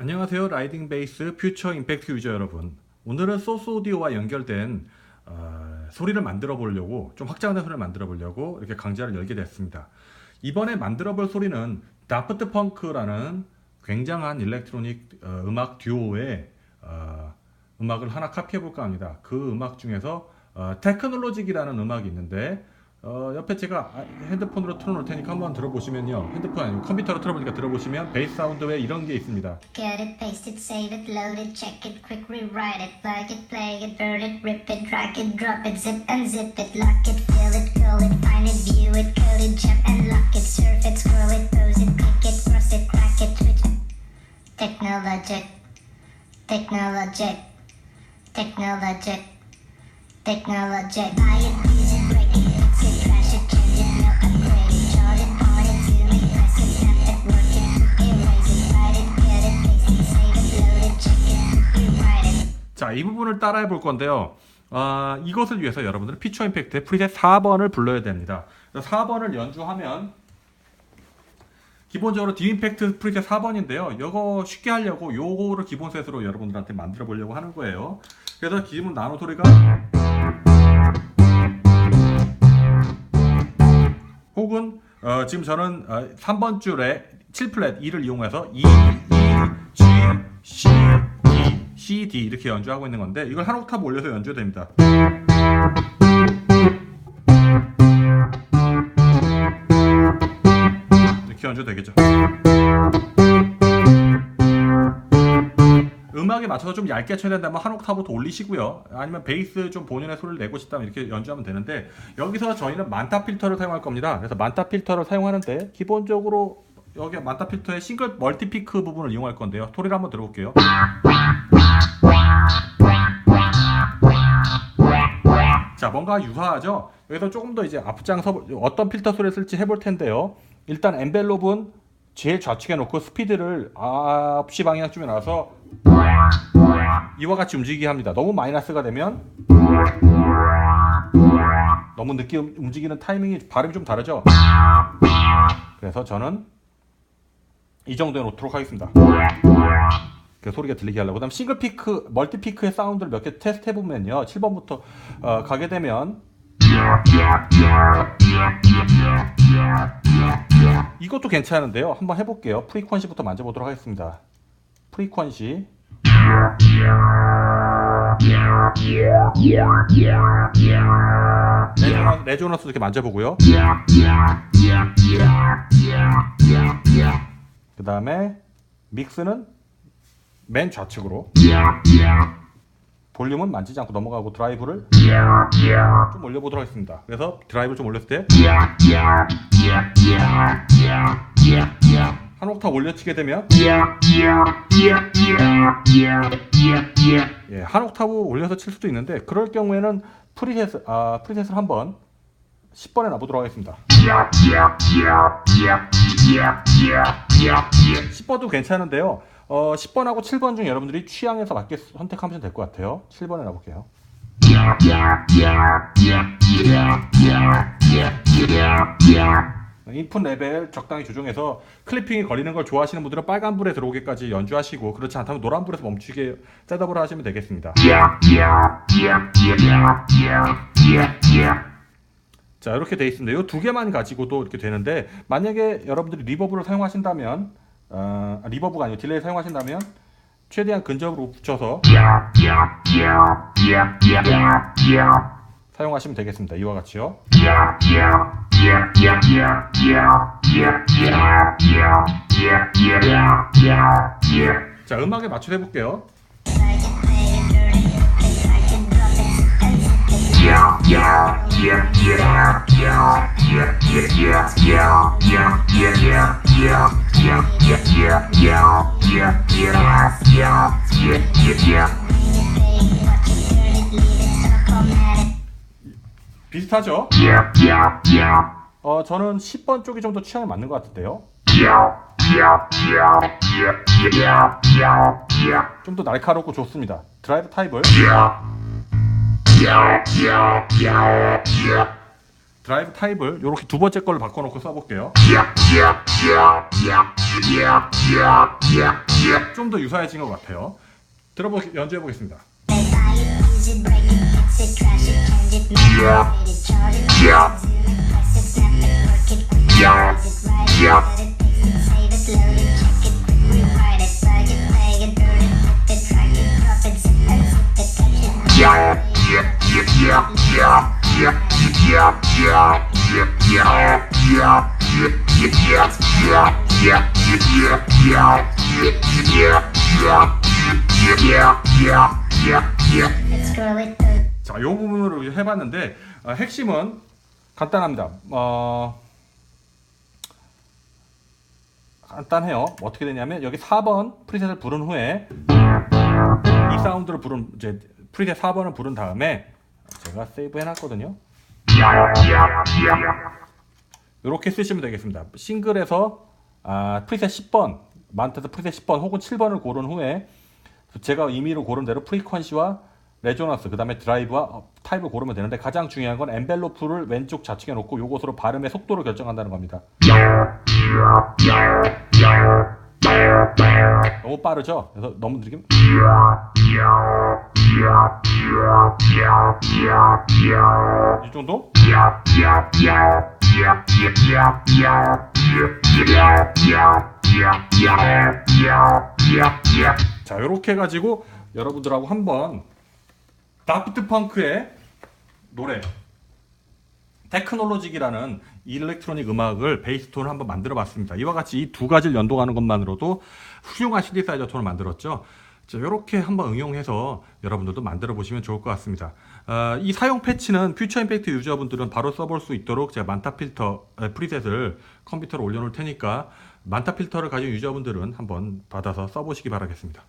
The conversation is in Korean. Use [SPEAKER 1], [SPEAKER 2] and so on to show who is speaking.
[SPEAKER 1] 안녕하세요. 라이딩 베이스 퓨처 임팩트 유저 여러분. 오늘은 소스 오디오와 연결된 어, 소리를 만들어 보려고 좀 확장된 소리를 만들어 보려고 이렇게 강좌를 열게 됐습니다. 이번에 만들어 볼 소리는 다프트 펑크라는 굉장한 일렉트로닉 어, 음악 듀오의 어, 음악을 하나 카피해 볼까 합니다. 그 음악 중에서 어, 테크놀로직이라는 음악이 있는데 어, 옆에 제가 아, 핸드폰으로 틀어놓을 테니까 한번 들어보시면요. 핸드폰 아니고 컴퓨터로 틀어보니까 들어보시면 베이스 사운드에 이런 게 있습니다.
[SPEAKER 2] Get it, paste it, save it, load it, check it, quick rewrite it, plug it, play it, burn it, rip it, drag it, drop it, zip and zip it, lock it, fill it, call it, find it, view it, code it, jump and lock it, surf it, scroll it, pose it, click it, cross it, crack it, switch it. Technologic, technologic, technologic, technologic. Buy it,
[SPEAKER 1] 부분을 따라해 볼 건데요. 아, 이것을 위해서 여러분들은 피처 임팩트의 프리셋 4번을 불러야 됩니다. 그래서 4번을 연주하면 기본적으로 디임팩트 프리셋 4번인데요. 이거 쉽게 하려고 요거를 기본 셋으로 여러분들한테 만들어 보려고 하는 거예요. 그래서 기본 나노 소리가 혹은 어, 지금 저는 어, 3번 줄에 7플랫 2를 이용해서 E, E, G, C, C, D 이렇게 연주하고 있는 건데 이걸 한 옥타브 올려서 연주해야 됩니다. 이렇게 연주도 되겠죠. 음악에 맞춰서 좀 얇게 쳐야 된다면 한 옥타브 더 올리시고요. 아니면 베이스 좀 본연의 소리를 내고 싶다면 이렇게 연주하면 되는데 여기서 저희는 만타 필터를 사용할 겁니다. 그래서 만타 필터를 사용하는데 기본적으로 여기 만타 필터의 싱글 멀티 피크 부분을 이용할 건데요. 소리를 한번 들어볼게요. 자, 뭔가 유사하죠? 여기서 조금 더 이제 앞장서 어떤 필터 소리를 쓸지 해볼 텐데요. 일단 엔벨롭은 제일 좌측에 놓고 스피드를 앞시 방향쯤에 놔서 이와 같이 움직이게 합니다. 너무 마이너스가 되면 너무 늦게 움- 움직이는 타이밍이 발음이 좀 다르죠? 그래서 저는 이 정도에 놓도록 하겠습니다. 그 소리가 들리게 하려고. 그 다음 싱글 피크, 멀티 피크의 사운드를 몇 개 테스트 해보면요. 7번부터 어, 가게 되면 이것도 괜찮은데요. 한번 해볼게요. 프리퀀시부터 만져보도록 하겠습니다. 프리퀀시. 레조나, 레조너스 이렇게 만져보고요. 그 다음에 믹스는 맨 좌측으로 볼륨은 만지지 않고 넘어가고 드라이브를 좀 올려보도록 하겠습니다. 그래서 드라이브를 좀 올렸을 때 한 옥타브 올려치게 되면 예, 한 옥타브 올려서 칠 수도 있는데 그럴 경우에는 프리셋 아 프리셋을 한번 10번에 놔보도록 하겠습니다. 10번도 괜찮은데요. 어, 10번하고 7번 중 여러분들이 취향에서 맞게 선택하면 될 것 같아요. 7번에 놔볼게요. 인풋 레벨 적당히 조정해서 클리핑이 걸리는 걸 좋아하시는 분들은 빨간불에 들어오기까지 연주하시고 그렇지 않다면 노란불에서 멈추게 셋업을 하시면 되겠습니다. 자 이렇게 돼 있습니다. 이 두 개만 가지고도 이렇게 되는데 만약에 여러분들이 리버브를 사용하신다면 어, 아, 리버브가 아니고 딜레이 사용하신다면 최대한 근접으로 붙여서 사용하시면 되겠습니다. 이와 같이요. 자 음악에 맞춰 해볼게요. 비슷하죠? 어 저는 10번 쪽이 좀 더 취향에 맞는 것 같은데요. 좀 더 날카롭고 좋습니다. 드라이브 타입을 드라이브 타입을 이렇게 두 번째 걸로 바꿔놓고 써볼게요. 좀 더 유사해진 것 같아요. 들어보 연주해 보겠습니다. 자, 이 부분으로 해봤는데 어, 핵심은 간단합니다. 어, 간단해요. 어떻게 되냐면 여기 4번 프리셋을 부른 후에 이 사운드를 부른 이제 프리셋 4번을 부른 다음에 제가 세이브 해놨거든요. 이렇게 쓰시면 되겠습니다. 싱글에서 아, 프리셋 10번, 마운트에서 프리셋 10번 혹은 7번을 고른 후에 제가 임의로 고른 대로 프리퀀시와 레조넌스, 그 다음에 드라이브와 어, 타입을 고르면 되는데 가장 중요한 건 엔벨로프를 왼쪽 좌측에 놓고 요것으로 발음의 속도를 결정한다는 겁니다. 너무 빠르죠? 그래서 너무 느리게 이 정도? 자, 이렇게 해가지고 여러분들하고 한번 다프트 펑크의 노래 테크놀로직이라는 일렉트로닉 음악을 베이스 톤을 한번 만들어 봤습니다. 이와 같이 이 두 가지를 연동하는 것만으로도 훌륭한 신디사이저 톤을 만들었죠. 자, 이렇게 한번 응용해서 여러분들도 만들어 보시면 좋을 것 같습니다. 아, 이 사용 패치는 퓨처 임팩트 유저분들은 바로 써볼 수 있도록 제가 만타 필터 에, 프리셋을 컴퓨터로 올려놓을 테니까 만타 필터를 가진 유저분들은 한번 받아서 써보시기 바라겠습니다.